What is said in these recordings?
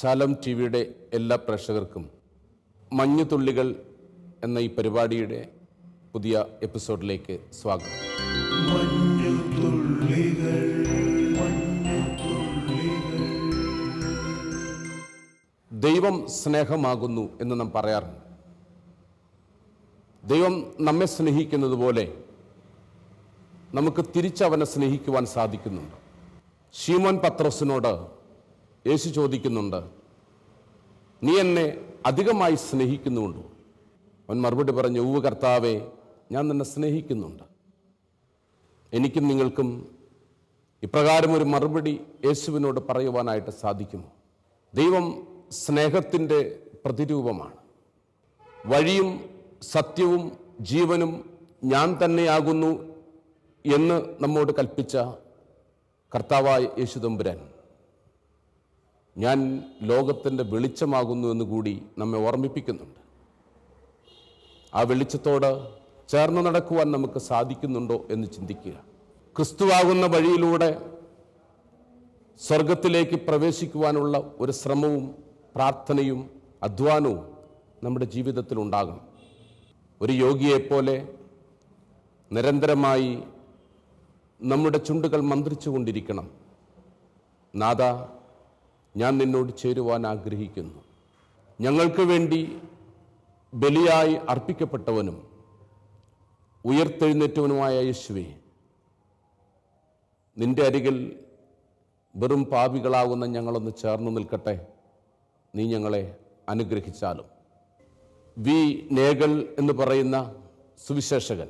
ശാലം T വിയുടെ എല്ലാ പ്രേക്ഷകർക്കും മഞ്ഞുതുള്ളികൾ എന്ന ഈ പരിപാടിയുടെ പുതിയ എപ്പിസോഡിലേക്ക് സ്വാഗതം. ദൈവം സ്നേഹമാകുന്നു എന്ന് നാം പറയാറുണ്ട്. ദൈവം നമ്മെ സ്നേഹിക്കുന്നത് പോലെ നമുക്ക് തിരിച്ചവനെ സ്നേഹിക്കുവാൻ സാധിക്കുന്നുണ്ട്. ഷീമോൻ പത്രോസിനോട് യേശു ചോദിക്കുന്നുണ്ട് നീ എന്നെ അധികമായി സ്നേഹിക്കുന്നുണ്ടോ? അവൻ മറുപടി പറഞ്ഞു ഉവ് കർത്താവെ ഞാൻ നിന്നെ സ്നേഹിക്കുന്നുണ്ട്. എനിക്കും നിങ്ങൾക്കും ഇപ്രകാരം ഒരു മറുപടി യേശുവിനോട് പറയുവാനായിട്ട് സാധിക്കുമോ? ദൈവം സ്നേഹത്തിന്റെ പ്രതിരൂപമാണ്. വഴിയും സത്യവും ജീവനും ഞാൻ തന്നെയാകുന്നു എന്ന് നമ്മോട് കൽപ്പിച്ച കർത്താവായ യേശുദമ്പുരാൻ ഞാൻ ലോകത്തിന്റെ വെളിച്ചമാകുന്നു എന്ന് കൂടി നമ്മെ ഓർമ്മിപ്പിക്കുന്നുണ്ട്. ആ വെളിച്ചത്തോട് ചേർന്ന് നടക്കുവാൻ നമുക്ക് സാധിക്കുന്നുണ്ടോ എന്ന് ചിന്തിക്കുക. ക്രിസ്തുവാകുന്ന വഴിയിലൂടെ സ്വർഗത്തിലേക്ക് പ്രവേശിക്കുവാനുള്ള ഒരു ശ്രമവും പ്രാർത്ഥനയും അധ്വാനവും നമ്മുടെ ജീവിതത്തിൽ ഉണ്ടാകണം. ഒരു യോഗിയെപ്പോലെ നിരന്തരമായി നമ്മുടെ ചുണ്ടുകൾ മന്ത്രിച്ചുകൊണ്ടിരിക്കണം. നാഥ ഞാൻ നിന്നോട് ചേരുവാൻ ആഗ്രഹിക്കുന്നു. ഞങ്ങൾക്ക് വേണ്ടി ബലിയായി അർപ്പിക്കപ്പെട്ടവനും ഉയർത്തെഴുന്നേറ്റവനുമായ യേശുവെ നിന്റെ അരികിൽ വെറും പാപികളാകുന്ന ഞങ്ങളൊന്ന് ചേർന്ന് നിൽക്കട്ടെ. നീ ഞങ്ങളെ അനുഗ്രഹിച്ചാലും. വി നേഗൽ എന്ന് പറയുന്ന സുവിശേഷകൻ.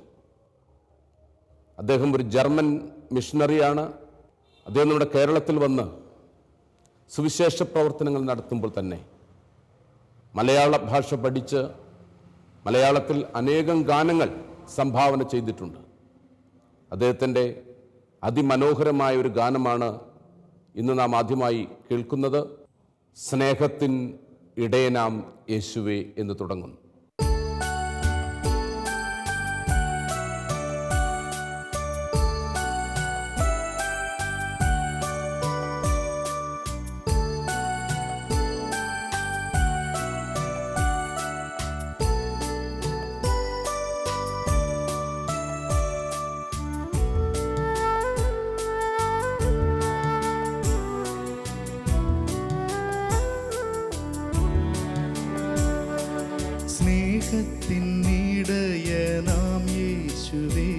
അദ്ദേഹം ഒരു ജർമ്മൻ മിഷണറിയാണ് അദ്ദേഹം നമ്മുടെ കേരളത്തിൽ വന്ന് സുവിശേഷ പ്രവർത്തനങ്ങൾ നടത്തുമ്പോൾ തന്നെ മലയാള ഭാഷ പഠിച്ച് മലയാളത്തിൽ അനേകം ഗാനങ്ങൾ സംഭാവന ചെയ്തിട്ടുണ്ട്. അദ്ദേഹത്തിന്റെ അതിമനോഹരമായ ഒരു ഗാനമാണ് ഇന്ന് നാം ആദ്യമായി കേൾക്കുന്നത്. സ്നേഹത്തിൻ ഇടയനാം യേശുവേ എന്ന് തുടങ്ങുന്നു. സ്നേഹത്തിൻ നാം യേശുവേ.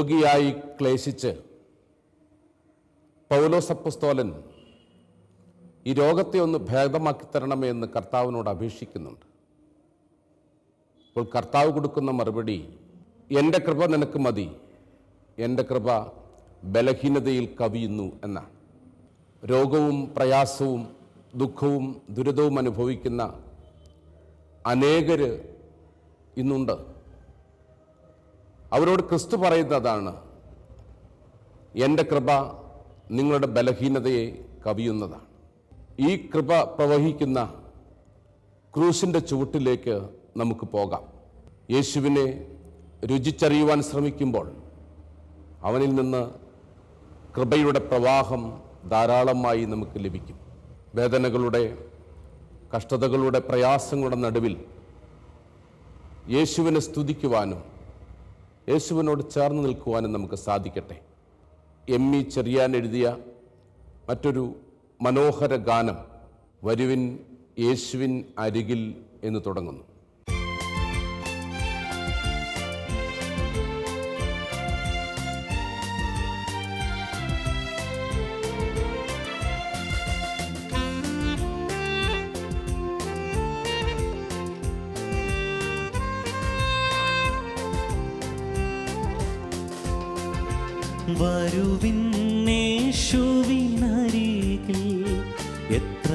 രോഗിയായി ക്ലേശിച്ച് പൗലോസപ്പുസ്തോലൻ ഈ രോഗത്തെ ഒന്ന് ഭേദമാക്കി തരണമേ എന്ന് കർത്താവിനോട് അപേക്ഷിക്കുന്നുണ്ട്. അപ്പോൾ കർത്താവ് കൊടുക്കുന്ന മറുപടി എന്റെ കൃപ നിനക്ക് മതി. എന്റെ കൃപ ബലഹീനതയിൽ കവിയുന്നു എന്നാണ്. രോഗവും പ്രയാസവും ദുഃഖവും ദുരിതവും അനുഭവിക്കുന്ന അനേകർ ഇന്നുണ്ട്. അവരോട് ക്രിസ്തു പറയുന്നതാണ് എന്റെ കൃപ നിങ്ങളുടെ ബലഹീനതയെ കവിയുന്നതാണ്. ഈ കൃപ പ്രവഹിക്കുന്ന ക്രൂസിന്റെ ചുവട്ടിലേക്ക് നമുക്ക് പോകാം. യേശുവിനെ രുചിച്ചറിയുവാൻ ശ്രമിക്കുമ്പോൾ അവനിൽ നിന്ന് കൃപയുടെ പ്രവാഹം ധാരാളമായി നമുക്ക് ലഭിക്കും. വേദനകളുടെ കഷ്ടതകളുടെ പ്രയാസങ്ങളുടെ നടുവിൽ യേശുവിനെ സ്തുതിക്കുവാനും യേശുവിനോട് ചേർന്ന് നിൽക്കുവാനും നമുക്ക് സാധിക്കട്ടെ. എം ഇ ചെറിയാൻ എഴുതിയ മറ്റൊരു മനോഹര ഗാനം വരുവിൻ യേശുവിൻ അരികിൽ എന്ന് തുടങ്ങുന്നു. വരുവിന്നേശുവിനരികിൽ എത്ര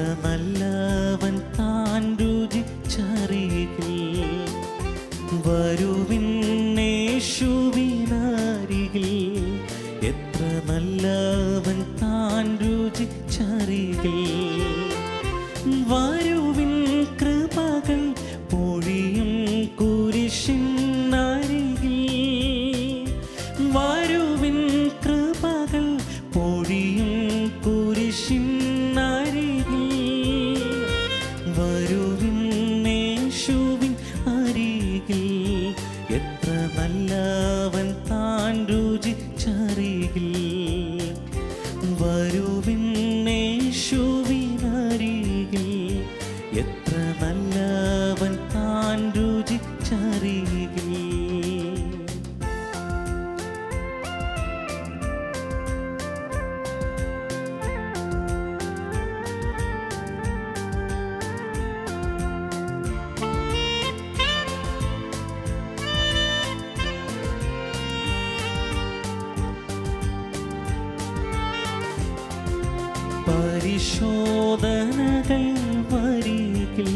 പരിശോധനകൾ വരികിൽ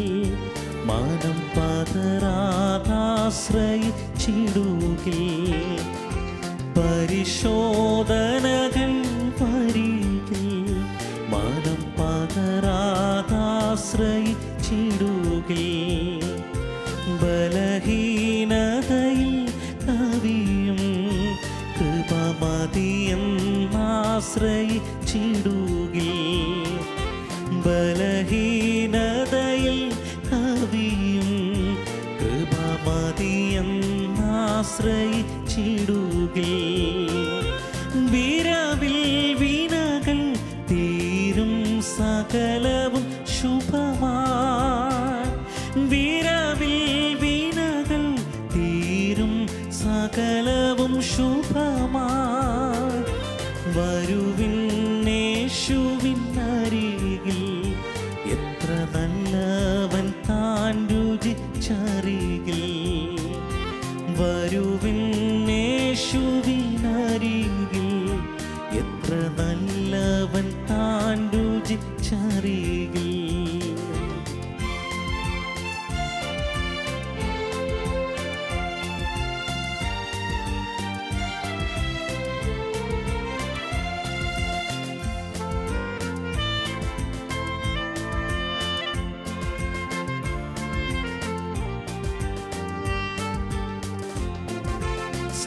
മനം പതരാതാശ്രയിച്ചിടുകിൽ. പരിശോധനകൾ വരികിൽ മനം പതരാതാശ്രയിച്ചിടുകിൽ. சகல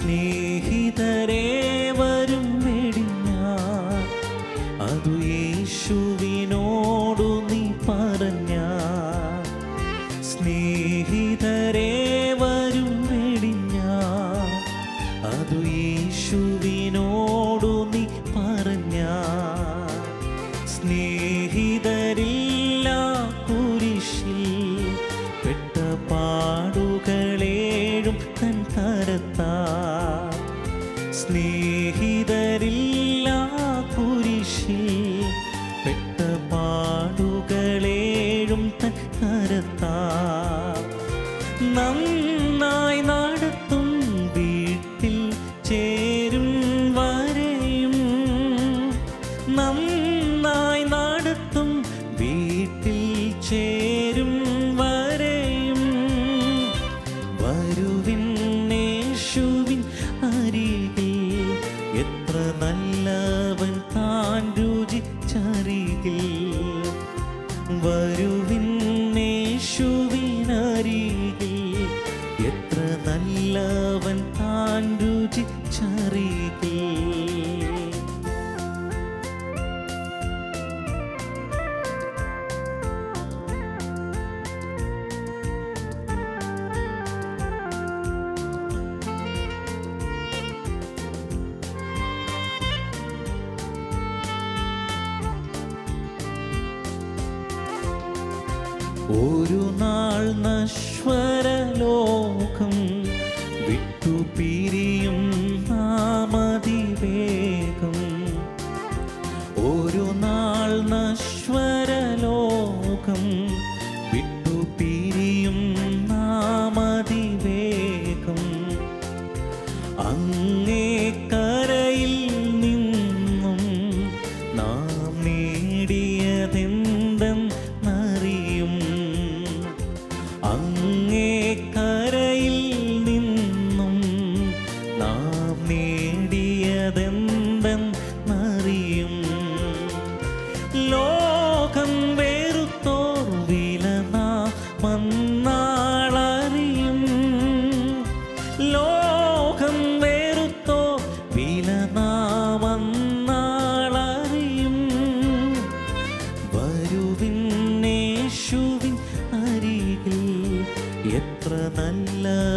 സ്നേഹിതരേ. സ്നേഹിതരില്ല രുചിച്ചറിയിക്കേ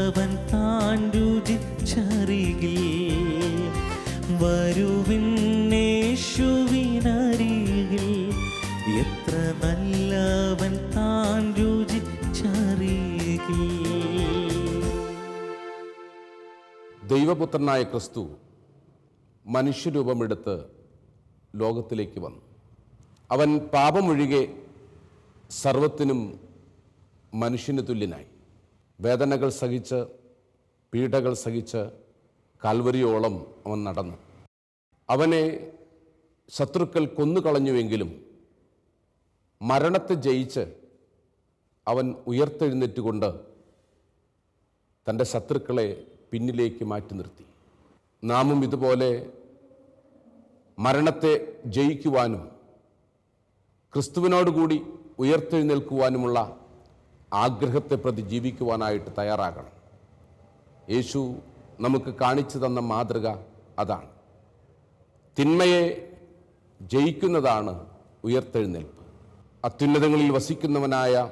അവൻ താൻ രുചിച്ചറികിൽ വരുവിന്നേശുവിനരികിൽ എത്ര നല്ലവൻ താൻ രുചിച്ചറികിൽ ദൈവപുത്രനായ ക്രിസ്തു മനുഷ്യരൂപമെടുത്ത് ലോകത്തിലേക്ക് വന്നു. അവൻ പാപമൊഴികെ സർവത്തിനും മനുഷ്യന് തുല്യനായി. വേദനകൾ സഹിച്ച് പീഡകൾ സഹിച്ച് കാൽവരിയോളം അവൻ നടന്നു. അവനെ ശത്രുക്കൾ കൊന്നുകളഞ്ഞുവെങ്കിലും മരണത്തെ ജയിച്ച് അവൻ ഉയർത്തെഴുന്നേറ്റുകൊണ്ട് തന്റെ ശത്രുക്കളെ പിന്നിലേക്ക് മാറ്റി നിർത്തി. നാമും ഇതുപോലെ മരണത്തെ ജയിക്കുവാനും ക്രിസ്തുവിനോടുകൂടി ഉയർത്തെഴുന്നേൽക്കുവാനുമുള്ള ആഗ്രഹത്തെ പ്രതി ജീവിക്കുവാനായിട്ട് തയ്യാറാകണം. യേശു നമുക്ക് കാണിച്ചു തന്ന മാതൃക അതാണ്. തിന്മയെ ജയിക്കുന്നതാണ് ഉയർത്തെഴുന്നേൽപ്പ്. അത്യുന്നതങ്ങളിൽ വസിക്കുന്നവനായ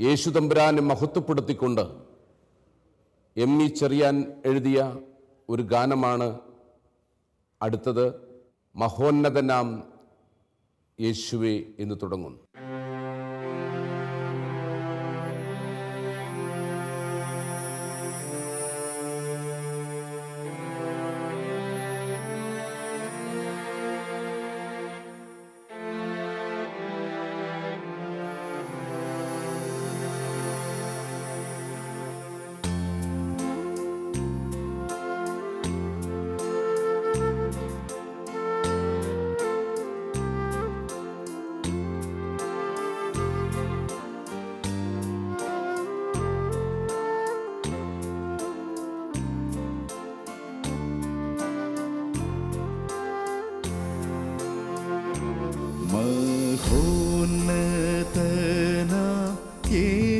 യേശു തമ്പുരാനെ മഹത്വപ്പെടുത്തിക്കൊണ്ട് എം ഇ ചെറിയാൻ എഴുതിയ ഒരു ഗാനമാണ് അടുത്തത് മഹോന്നതനാം യേശുവേ എന്ന് തുടങ്ങുന്നു.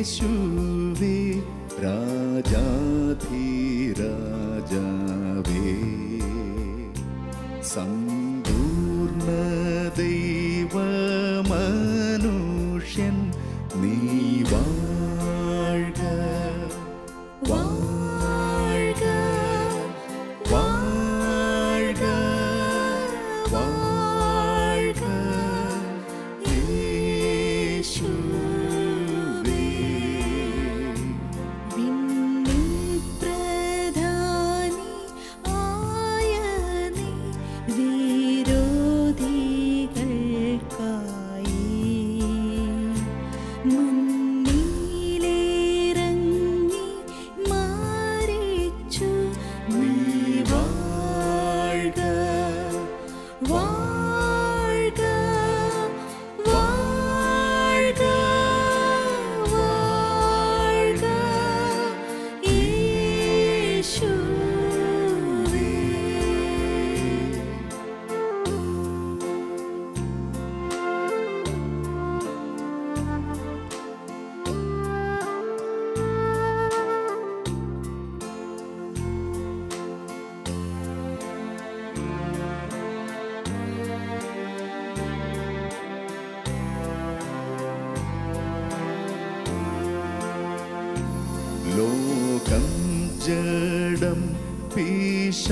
യേശുവേ mình ലോകം ജഡം പിശാചെന്ന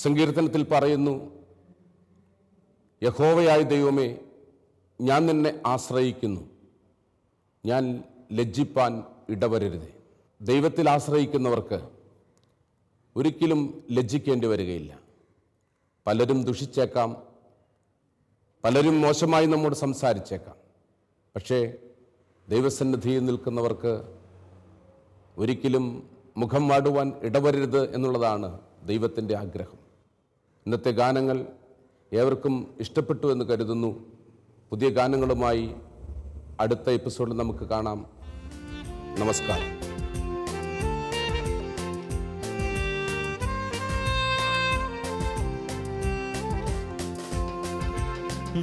സങ്കീർത്തനത്തിൽ പറയുന്നു യഹോവയായ ദൈവമേ ഞാൻ നിന്നെ ആശ്രയിക്കുന്നു. ഞാൻ ലജ്ജിപ്പാൻ ഇടവരരുത്. ദൈവത്തിൽ ആശ്രയിക്കുന്നവർക്ക് ഒരിക്കലും ലജ്ജിക്കേണ്ടി വരികയില്ല. പലരും ദുഷിച്ചേക്കാം പലരും മോശമായി നമ്മോട് സംസാരിച്ചേക്കാം. പക്ഷേ ദൈവസന്നിധിയിൽ നിൽക്കുന്നവർക്ക് ഒരിക്കലും മുഖം വാടുവാൻ ഇടവരരുത് എന്നുള്ളതാണ് ദൈവത്തിന്റെ ആഗ്രഹം. ഇന്നത്തെ ഗാനങ്ങൾ ഏവർക്കും ഇഷ്ടപ്പെട്ടു എന്ന് കരുതുന്നു. പുതിയ ഗാനങ്ങളുമായി അടുത്ത എപ്പിസോഡിൽ നമുക്ക് കാണാം. നമസ്കാരം.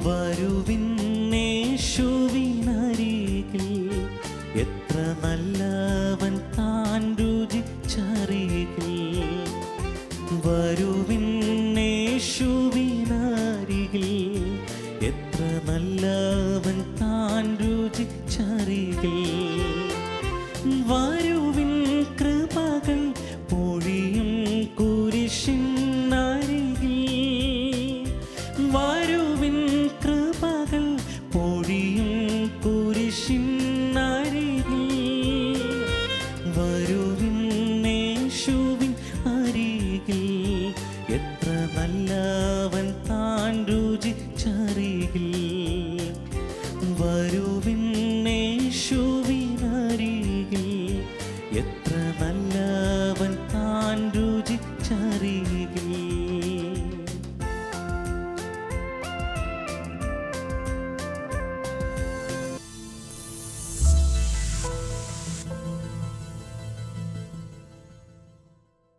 വരുവിന്നേശുവിനരികിൽ എത്ര നല്ലവൻ താൻ രുചിച്ചറികിൽ. വരുവിന്നേശുവിനരികിൽ